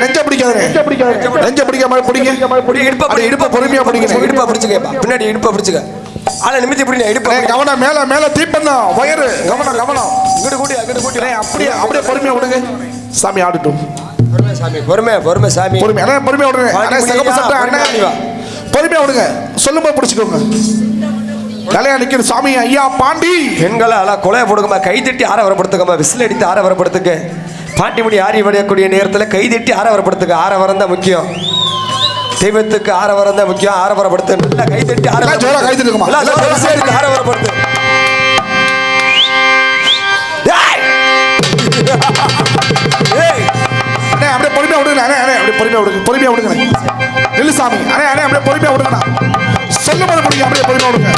நெஞ்ச பிடிக்காதே நெஞ்ச பிடிக்காம பிடிங்க. இடுப்ப இடுப்பை பொறுமையா பிடிங்க. இடுப்ப பிடிச்சுக்க. பின்னாடி இடுப்ப பிடிச்சுக்க. ஆளை நிமித்தி பிடிங்க. இடுப்ப கவனம் மேல மேல தீப்பந்தம். வயரு கவனம் கவனம். இங்கிட்டு கூட்டி அங்கிட்டு கூட்டி. அப்படியே அப்படியே பொறுமையா விடுங்க. சாமி ஆடட்டும். பொறுமை சாமி பொறுமை பொறுமை சாமி. பொறுமையா அண்ணே பொறுமையா விடுங்க. அண்ணே சிகப்பு சட்டை அண்ணே. பொறுமையா விடுங்க. சொல்லும்போது பிடிச்சுக்கோங்க. கலையா நிக்கிற சாமி ஐயா பாண்டி. பெண்களை அழ கொலையை போடுங்கம்மா. கை தட்டி ஆரவரப்படுத்துக்கம்மா விசில் அடித்து ஆரவரப்படுத்துக்க பாட்டிமுடி ஆரி வடையக்கூடிய நேரத்தில் கை தட்டி ஆரவரப்படுத்துக்க ஆரவரம் தான் முக்கியம். தெய்வத்துக்கு ஆரவரம் தான் முக்கியம். ஆரவரப்படுத்து. நல்லா கை தட்டி எல்லாம் ஜோரா கை தட்டுங்கம்மா. எல்லாம் ஜோரா விசில் அடித்து ஆரவரப்படுத்து! அண்ணே அப்படியே பொறுமையா விடுங்க அண்ணே அண்ணே அப்படியே பொறுமையா விடுங்க. பொறுமையா விடுங்க நில்லு சாமி. அண்ணே அண்ணே அப்படியே பொறுமையா விடுங்கண்ணா. சொல்லும்போது பிடிங்க அப்படியே பொறுமையா விடுங்க.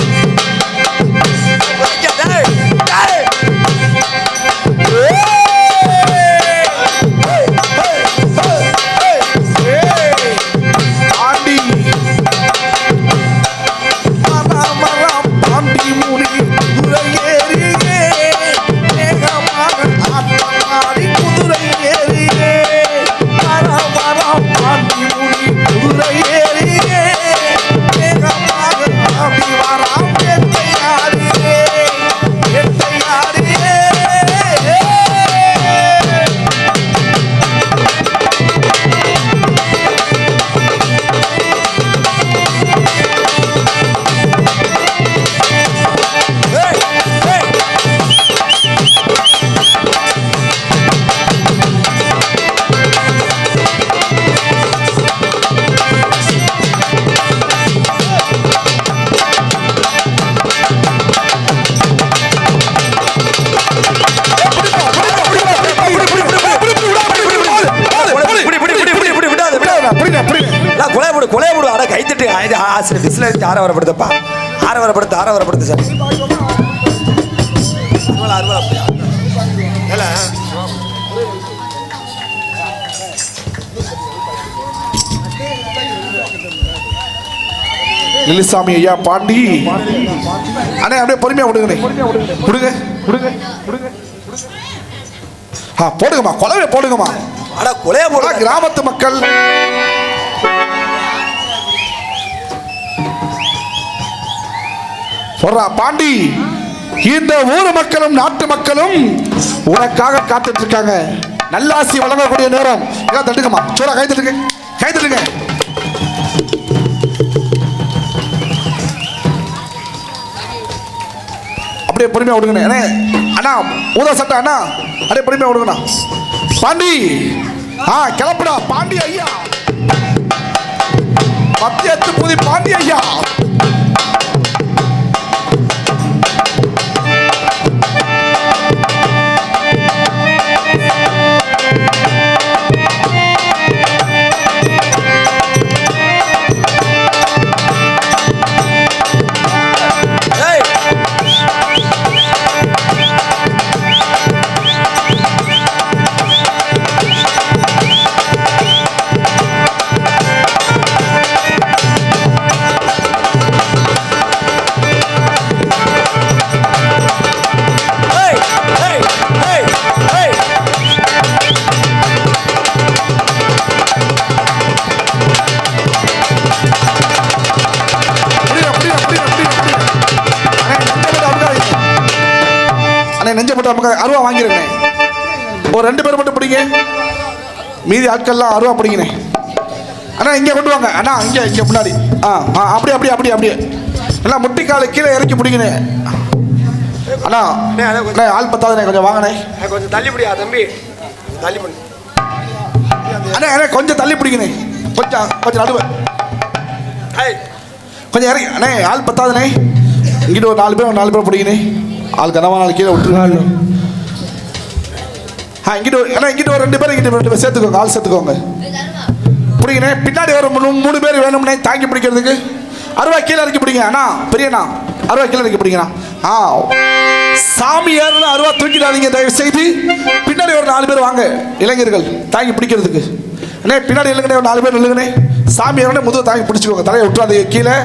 விசில் அடித்து ஆற வரப்படுத்தப்பா ஆற வரப்படுத்து ஆற வரப்படுத்து சார் லிலிசாமி ஐயா பாண்டி. அண்ணே அப்படியே பொறுமையா விடுங்கண்ணே. விடுங்க. விடுங்க விடுங்க ஆ போடுங்கம்மா. கொலவை போடுங்கம்மா. அட கொலைய போடு. கிராமத்து மக்கள். சொல்றா பாண்டி. இந்த ஊர் மக்களும் நாட்டு மக்களும் உனக்காக காத்துட்டு இருக்காங்க நல்லாசி வழங்கக்கூடிய நேரம். ஏதாவது தட்டுங்கம்மா. சோரா கை தட்டுங்க. கை தட்டுங்க. அப்படியே பொறுமையா விடுங்கண்ணே. அண்ணே அண்ணா ஊதா சட்டை அண்ணா. அப்படியே பொறுமையா விடுங்கண்ணா. பாண்டி. ஆ கிளப்புடா. பாண்டி ஐயா. மத்தியத்து புதி பாண்டி ஐயா. அண்ணே அமுக்க அருவா வாங்கிருக்கேன் ஒரு ரெண்டு பேர் மட்டும் பிடிங்க. மீதி ஆட்கள்லாம் அருவா பிடிங்கண்ணே அண்ணா இங்கே கொண்டு வாங்க. அண்ணா இங்கே இங்கே முன்னாடி. ஆ ஆ அப்படியே அப்படியே அப்படியே அப்படியே. எல்லாம் முட்டிக்கால கீழே இறக்கி பிடிங்கண்ணே அண்ணா அண்ணே, அண்ணே. அண்ணே ஆள் பத்தாதுண்ணே கொஞ்சம் வாங்கண்ணே கொஞ்சம் தள்ளி பிடியா தம்பி. தள்ளி பண்ணு அண்ணே அண்ணே கொஞ்சம் தள்ளி பிடிங்கண்ணே கொஞ்சம் கொஞ்சம் நடுவு. கொஞ்சம் இறங்கி அண்ணே ஆள் பத்தாதுண்ணே இங்கிட்ட ஒரு நாலு பேர் ஒரு நாலு பேர் பிடிங்கண்ணே ஆள் கனவா நாலு கீழே விட்டுருங்க. ஆ இங்கிட்ட ஒரு இங்கிட்ட ஒரு ரெண்டு பேரும் இங்கிட்ட ரெண்டு பேர் சேர்த்துக்கோங்க ஆள் சேர்த்துக்கோங்க. பிடிங்கண்ணே பின்னாடி ஒரு மூணு மூணு பேர் வேணும்னே தாங்கி பிடிக்கிறதுக்கு. அருவா கீழே இறக்கி பிடிங்க. அண்ணா பெரியண்ணா அருவா கீழே இறக்கி பிடிங்கண்ணா. ஆ சாமி ஏறுனா அருவா தூக்கிடாதீங்க தயவு செய்து பின்னாடி ஒரு நாலு பேர் வாங்க இளைஞர்கள் தாங்கி பிடிக்கிறதுக்கு. அண்ணே பின்னாடி இல்லைங்கண்ணே ஒரு நாலு பேர் இல்லைங்கண்ணே சாமி முதுவை தாங்கி பிடிச்சிக்கோங்க தலையை விட்டுறாதீங்க கீழே.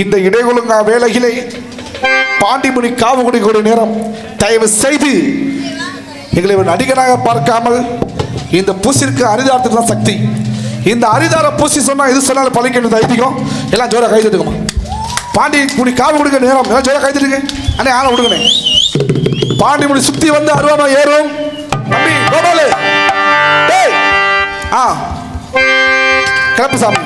இந்த இடைகுலுங்கா வேலைகளை பாண்டிமுனி காவு கூடிய நேரம். தயவு செய்து எங்களை ஒரு நடிகனாக பார்க்காமல் இந்த பூசிற்கு அரிதாரத்துக்கு தான் சக்தி. இந்த அரிதார பூசி சொன்னா எது சொன்னாலும் பழிக்கிறது ஐதீகம்? எல்லாம் ஜோரா கை தட்டுக்குமா பாண்டி முடி காவு கொடுக்க நேரம். எல்லாம் ஜோரா கை தட்டுக்கு அண்ணே ஆளை விடுங்கண்ணே பாண்டி முடி சுத்தி வந்து அருவாமா ஏறும். தம்பி கோபாலு. ஆ. கிளப்பு சாமி.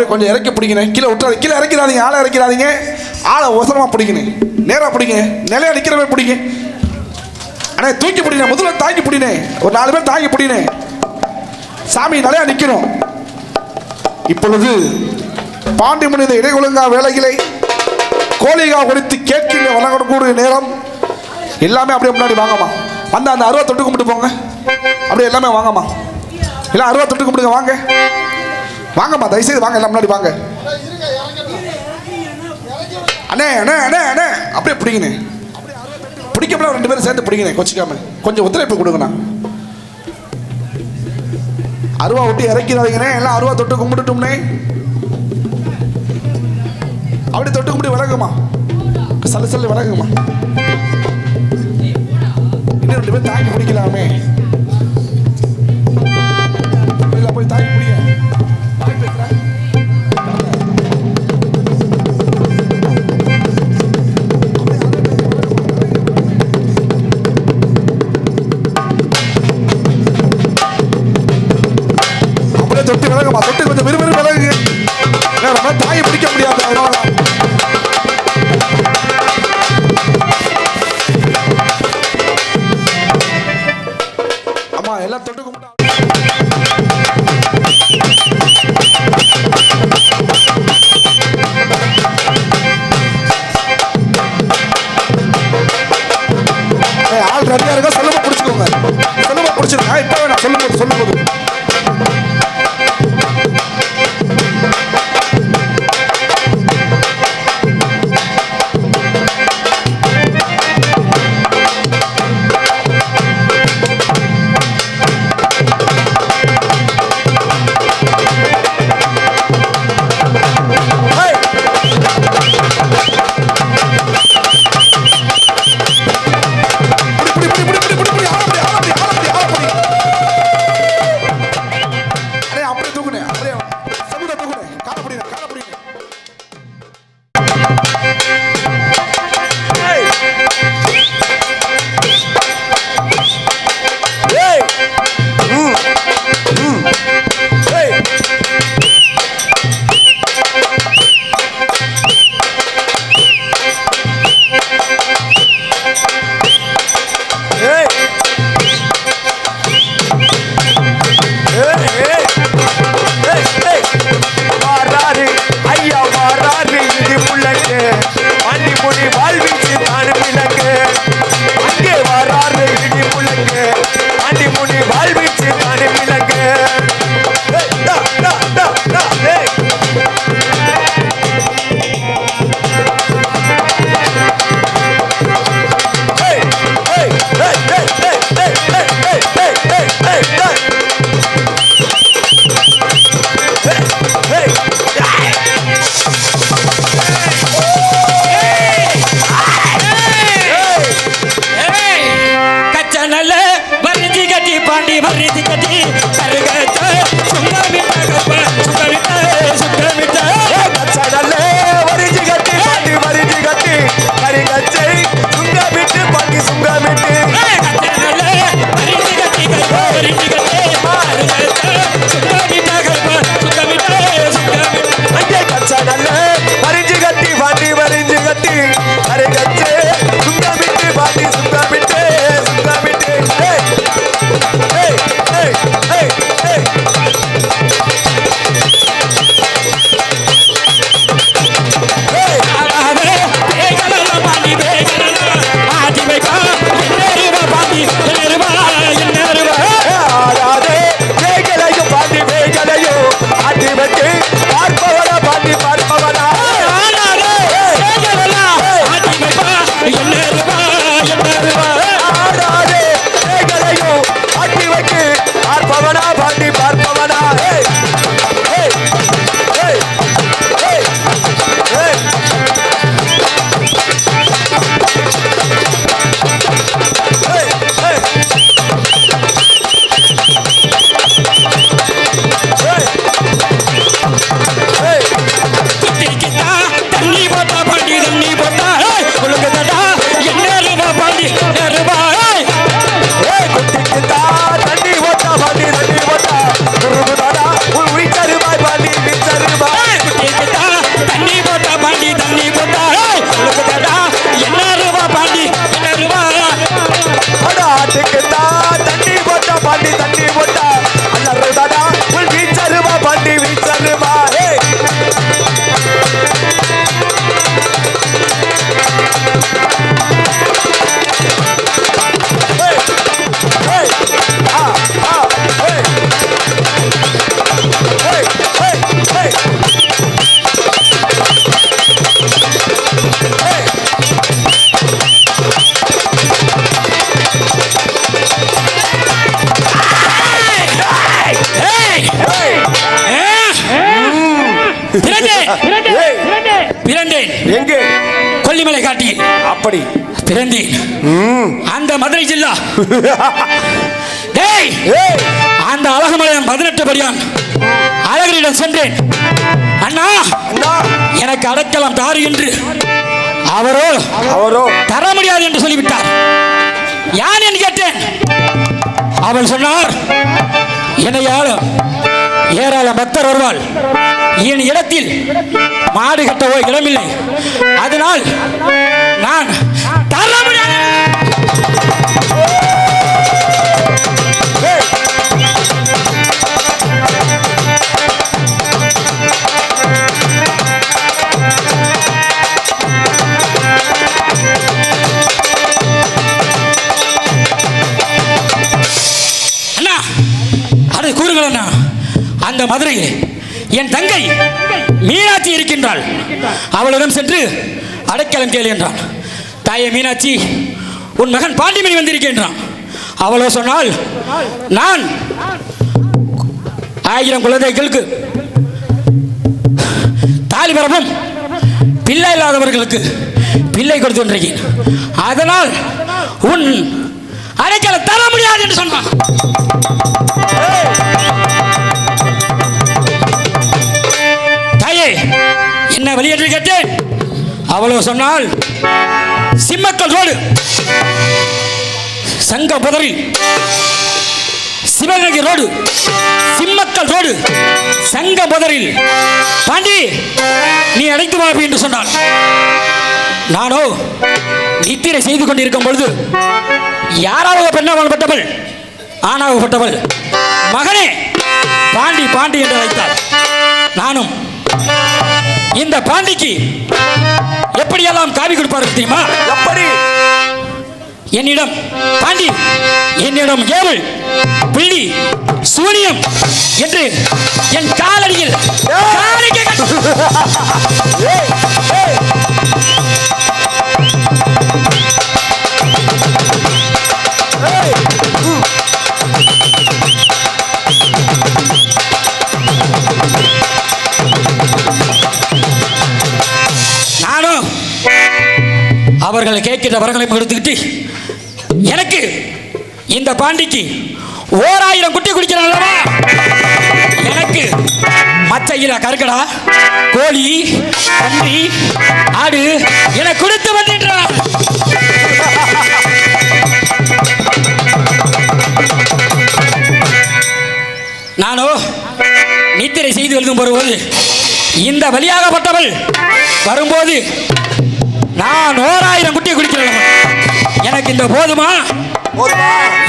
அப்படியே கொஞ்சம் இறக்கி பிடிக்கணும் கீழே விட்டுறாது கீழே இறக்கிறாதீங்க. ஆளை இறக்கிறாதீங்க. ஆளை ஒசரமா பிடிக்கணும் நேராக பிடிங்க. நிலையா நிற்கிறவே பிடிங்க. அண்ணே தூக்கி பிடிங்க முதல்ல தாங்கி பிடினே ஒரு நாலு பேர் தாங்கி பிடினே சாமி நிலையாக நிற்கணும் இப்பொழுது பாண்டிமணி இந்த இடைகுலுங்கா வேலைகளை கோழிகா குறித்து கேட்கின்ற வழங்கக்கூடிய நேரம். எல்லாமே அப்படியே முன்னாடி வாங்கம்மா. வந்து அந்த அருவா தொட்டு கும்பிட்டு போங்க. அப்படியே எல்லாமே வாங்கம்மா. எல்லாம் அருவா கும்பிடுங்க. வாங்க. வாங்கம்மா தயவுசெய்து வாங்க எல்லாம் முன்னாடி வாங்க. அண்ணே அண்ணே அண்ணே அண்ணே. அப்படியே பிடிங்கண்ணே. பிடிக்கப்பல ரெண்டு பேரும் சேர்ந்து பிடிங்கண்ணே கொச்சிக்காம. கொஞ்சம் ஒத்துழைப்பு கொடுங்கண்ணா. அருவா விட்டு இறக்கிறாதீங்கண்ணே எல்லாம் அருவா தொட்டு கும்பிட்டுட்டோம்னே அப்படி தொட்டு கும்பிட்டு விலகுமா சல்லு சல்லு விலகுமா இன்னும் ரெண்டு பேரும் தாங்கி பிடிக்கலாமே. தாயை பிடிக்க முடியாது வராரு இது புள்ள எங்கே? கொல்லிமலை காட்டில் அப்படி. பிறந்தேன். அந்த மதுரை ஜில்லா. டேய்! அந்த அழகுமலையம் பதினெட்டு படியான் அழகரிடம் சென்றேன். அண்ணா! எனக்கு அடைக்கலம் தாரு என்று அவரோ அவரோ! தர முடியாது என்று சொல்லிவிட்டார். யான் என்று கேட்டேன். அவள் சொன்னார் என்னையால் ஏராள பக்தர் வருவாள் என் இடத்தில் மாடு கட்டவோ இடமில்லை. அதனால் நான் தர முடியாது அந்த மதுரையில் என் தங்கை மீனாட்சி இருக்கின்றாள். அவளிடம் சென்று அடைக்கலம் கேள் என்றான். தாயே மீனாட்சி உன் மகன் பாண்டிமணி வந்திருக்கின்றான். அவளோ சொன்னால் நான் ஆயிரம் குழந்தைகளுக்கு தாலிபரமும் பிள்ளை இல்லாதவர்களுக்கு பிள்ளை கொடுத்து வந்திருக்கேன். அதனால் உன் அடைக்கலம் தர முடியாது என்று சொன்னான். என்று கேட்டேன். அவளோ சொன்னால் சிம்மக்கல் ரோடு சங்க புதரில் சிவகங்கை ரோடு சிம்மக்கல் ரோடு சங்க புதரில் பாண்டி நீ அழைத்து வாப்பி என்று சொன்னான் நானோ நித்திரை செய்து கொண்டிருக்கும் பொழுது யாராவது பெண்ணாகப்பட்டவள் ஆணாகப்பட்டவள் மகனே பாண்டி பாண்டி என்று அழைத்தாள். நானும் இந்த பாண்டிக்கு எப்படியெல்லாம் காவி கொடுப்பார்கள் தெரியுமா? எப்படி? என்னிடம் பாண்டி என்னிடம் ஏவல் பிள்ளி சூனியம் என்று என் காலடியில் அவர்களை கேட்கிற வரங்களையும் எடுத்துக்கிட்டு எனக்கு இந்த பாண்டிக்கு ஓராயிரம் குட்டி குடிக்கிறான் எனக்கு மச்சையில கருக்கடா கோழி பன்றி ஆடு என கொடுத்து வந்தின்றான் நானோ நித்திரை செய்து எழுதும் வரும்போது இந்த வழியாகப்பட்டவள் வரும்போது நான் ஓராயிரம் குட்டியை குடிக்கிறேன். எனக்கு இந்த போதுமா?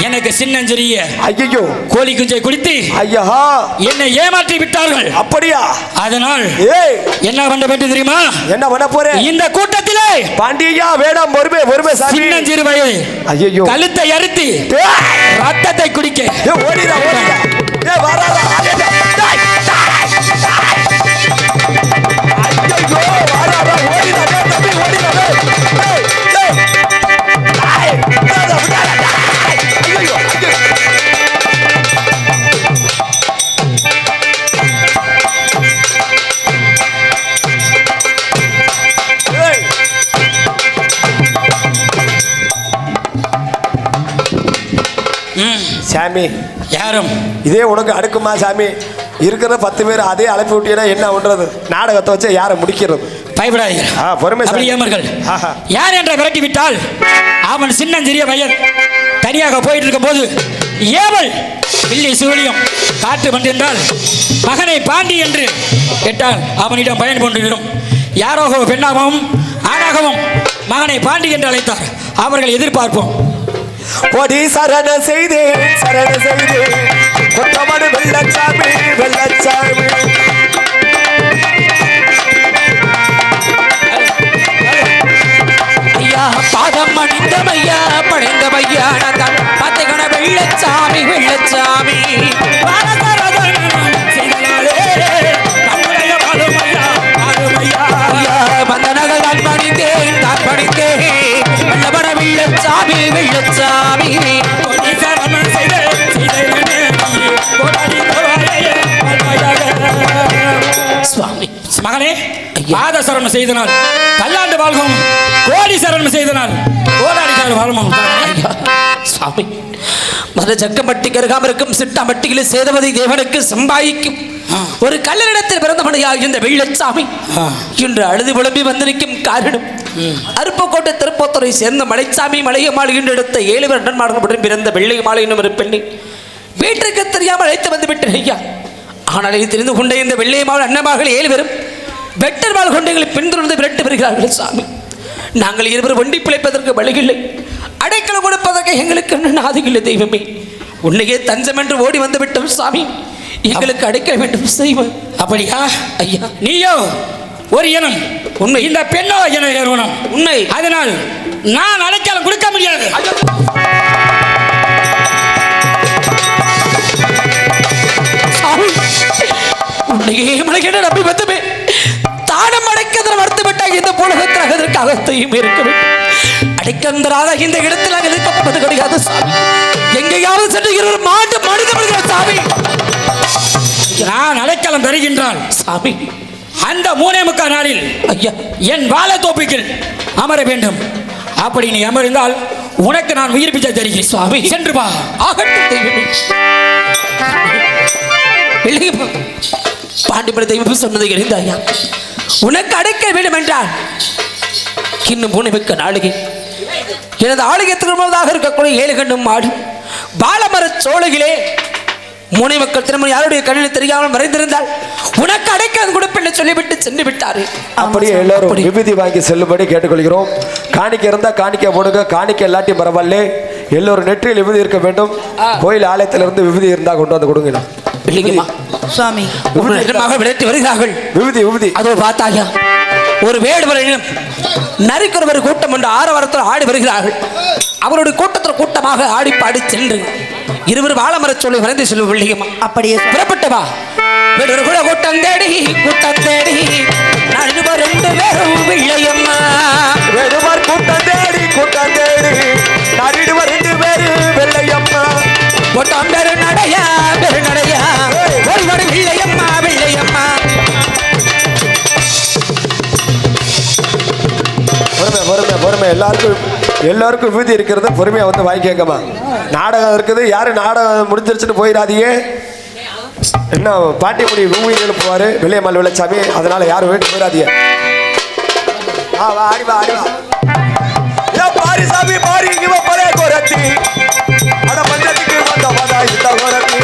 எனக்கு சின்னஞ்சிறிய ஐயோ கோழி குஞ்சை குடித்து ஐயா என்னை ஏமாற்றி விட்டார்கள். அப்படியா? அதனால் என்ன பண்ண வேண்டும் தெரியுமா? என்ன பண்ண போறேன் இந்த கூட்டத்திலே பாண்டியா வேடம் பொறுமை சாமி. சின்னஞ்சிறு வயது ஐயோ கழுத்தை அறுத்து ரத்தத்தை குடிக்க. ஓடிடா ஓடிடா. வராதா. சாமி. யாரும்? இதே உனக்கு அடுக்குமா சாமி? இருக்கிற பத்து பேர் அதே அழைப்பு விட்டீங்கன்னா என்ன பண்றது நாடகத்தை வச்சு யாரை முடிக்கிறது? பயப்படாதீர்கள் ஆ, பொறுமை சாமி. அப்படி ஏமர்கள் ஆஹா. யார் என்ற விரட்டி விட்டால்? அவன் சின்னஞ்சிறிய பையன் தனியாக போயிட்டு இருக்கும் போது ஏவல் பில்லி சூழியம் காட்டு வந்திருந்தால் மகனை பாண்டி என்று கேட்டால் அவனிடம் பயன் கொண்டிருக்கும் யாராகவும் பெண்ணாகவும் ஆணாகவும் மகனை பாண்டி என்று அழைத்தார். அவர்கள் எதிர்பார்ப்போம். பொடி சரண செய்தே சரண செய்தே. கொத்தமடு வெள்ளச்சாமி வெள்ளச்சாமி. ஐயா பாதம் அணிந்தமையா படைந்தமையா நான் பத்தகண வெள்ளச்சாமி வெள்ளச்சாமி. ஐயா வெள்ளச்சாமி வெள்ளச்சாமி சுவாமி. மகனே பாத சரணம் செய்தனால் பல்லாண்டு வாழ்வும் கோடி சரணம் செய்தனால் கோடாடி கால வாழ்வும் ஐயா, சுவாமி. மத சக்கமட்டி கருகாமருக்கும் சிட்டாமட்டியில் சேதவதி தேவனுக்கு சம்பாதிக்கும் ஒரு கல்லறிடத்தில் பிறந்தவனையாக இந்த வெள்ளச்சாமி. இன்று அழுது புலம்பி வந்து நிற்கும் காரணம். அருப்பக்கோட்டை திருப்பத்துறை சேர்ந்த மலைச்சாமி மலையமாள் என்று எடுத்த ஏழு வருடன்மார்களுடன் பிறந்த வெள்ளை மாலை என்னும் ஒரு பெண்ணை வீட்டிற்கு தெரியாமல் அழைத்து வந்து விட்டேன் ஐயா. ஆனால் இது தெரிந்து கொண்ட இந்த வெள்ளையமாள் அண்ணமார்கள் ஏழு பேரும் வெட்டர்மாள் கொண்டு எங்களை பின்தொடர்ந்து விரட்டு வருகிறார்கள் சாமி. நாங்கள் இருவரும் ஒண்டி பிழைப்பதற்கு வழியில்லை. அடைக்கலம் கொடுப்பதற்கு எங்களுக்கு என்ன நாதிகளை தெய்வமே. உன்னையே தஞ்சம் என்று ஓடி வந்து விட்டோம் சாமி. எங்களுக்கு அடைக்க வேண்டும் செய்வோம் அப்படியா? ஐயா. நீயோ ஒரு இனம் உண்மை. இந்த பெண்ணோ என இனம் உண்மை அதனால் நான் அடைக்கலம் கொடுக்க முடியாது. உன்னையே மலைகிட நம்பி வந்துமே. தானம் அடைக்கதர் மறுத்து விட்டால் இந்த புலகத்தில் அதற்கு அகத்தையும் இருக்க வேண்டும். அடைக்கந்தராத இந்த இடத்தில் நாங்கள் கிடையாது சாமி. எங்கேயாவது சென்று மாண்டு மனித மனித சாமி. அடைக்கலம் தருகின்றால் சாமி. அந்த மூணே முக்கால் நாளில் ஐயா. என் வாழத்தோப்பில் அமர வேண்டும். அப்படி நீ அமர்ந்தால் உனக்கு நான் உயிர் பிச்சை தருகிறேன். சுவாமி. சென்று வா. ஆகட்டும் பாண்டிபுர தெய்வம் சொன்னது எழுந்த ஐயா. உனக்கு அடைக்க வேண்டும் என்றால் இன்னும் பூனைமிக்க நாளிகை. எனது ஆளுகை திரும்பதாக இருக்கக்கூடிய ஏழு கண்ணும் மாடு பாலமர சோழகிலே மூனை மக்கள் திருமணம் யாருடைய கண்ணில் தெரியாமல் மறைந்திருந்தால் உனக்கு அடைக்காது கொடுப்பேன் என்று சொல்லிவிட்டு சென்று விட்டாரு. அப்படியே எல்லாரும். விபூதி வாங்கி செல்லும்படி கேட்டுக்கொள்கிறோம். காணிக்கை இருந்தா காணிக்கை போடுங்க காணிக்கை இல்லாட்டி பரவாயில்ல. எல்லோரும் நெற்றியில் விபூதி இருக்க வேண்டும். கோயில் ஆலயத்துல இருந்து விபூதி இருந்தா கொண்டு வந்து கொடுங்க. சுவாமி. விளைத்து வருகிறார்கள். விபூதி விபூதி. அதோ பார்த்தாயா? ஒரு வேடுவரையும் நரிக்குறவர் கூட்டம் என்று ஆரவாரத்தில் ஆடி வருகிறார்கள். அவருடைய கூட்டத்தில் கூட்டமாக ஆடி பாடி சென்று இருவர் வாழமரச் சொல்லி வரைந்து செல்லும் பிள்ளையம்மா அப்படியே சொல். புறப்பட்டவா வேடொரு கூட கூட்டம் தேடி கூட்டம் தேடி. ரெண்டு பேரும் பிள்ளையம்மா வெடுவர் கூட்டம் தேடி கூட்டம் தேடி. நரிடுவர் ரெண்டு பேரு வெள்ளையம்மா. கூட்டம் பேரு நடையா பேரு நடையா. ஒருவர் பிள்ளையம்மா பிள்ளையம்மா பொறுமை பொறுமை பொறுமை. எல்லாருக்கும் எல்லாருக்கும் விபூதி இருக்கிறத பொறுமையாக வந்து வாங்கி கேட்கமா. நாடகம் இருக்குது. யாரும் நாடகம் முடிஞ்சிருச்சுன்னு போயிடாதீங்க. என்ன பாட்டி முடி ரூமி எழுப்புவார் வெள்ளையம்மாள் வெள்ளச்சாமி அதனால் யாரும் வீட்டு போயிடாதீங்க. ஆ வா ஆடி வா ஆடி வா. பாரி சாமி பாரி இவ பழைய கோரத்தி. அட பஞ்சத்துக்கு வந்த வதா இந்த கோரத்தி.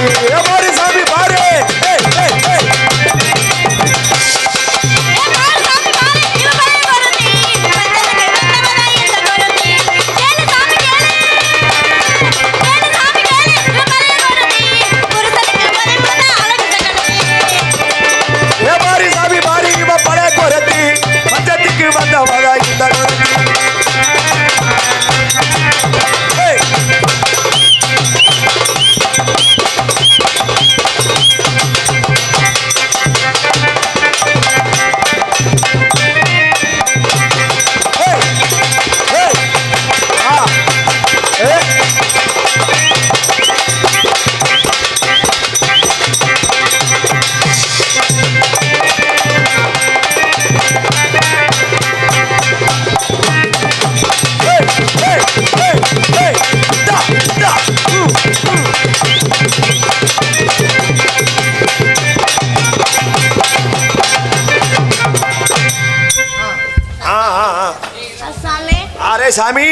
சாமி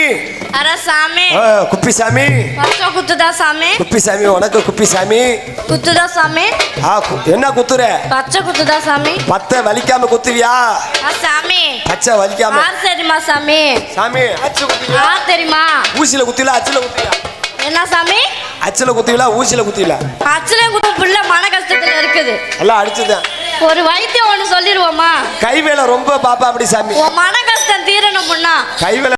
அர சாமி ஆ, குப்பி சாமி பச்சை குத்துதா சாமி குப்பி சாமி உனக்கு குப்பி சாமி குத்துதா சாமி ஆ என்ன குத்துற? பச்சை குத்துதா சாமி பத்த வலிக்காம குத்துவியா? ஆ சாமி. பச்சை வலிக்காம. யார் தெரியுமா சாமி? சாமி அச்சு குத்துவியா? யார் தெரியுமா? ஊசியில குத்தில அச்சுல குத்தில என்ன சாமி? அச்சுல குத்திவில ஊசியில குத்தில அச்சலே குத்து பிள்ளை மன கஷ்டத்துல இருக்குது. எல்லாம் அடிச்சுதான். ஒரு வைத்தியம் ஒண்ணு சொல்லிடுவோமா கைவேல ரொம்ப பாப்பா அப்படி சாமி. மன கஷ்டம் தீரணும் பொண்ணா கைவேல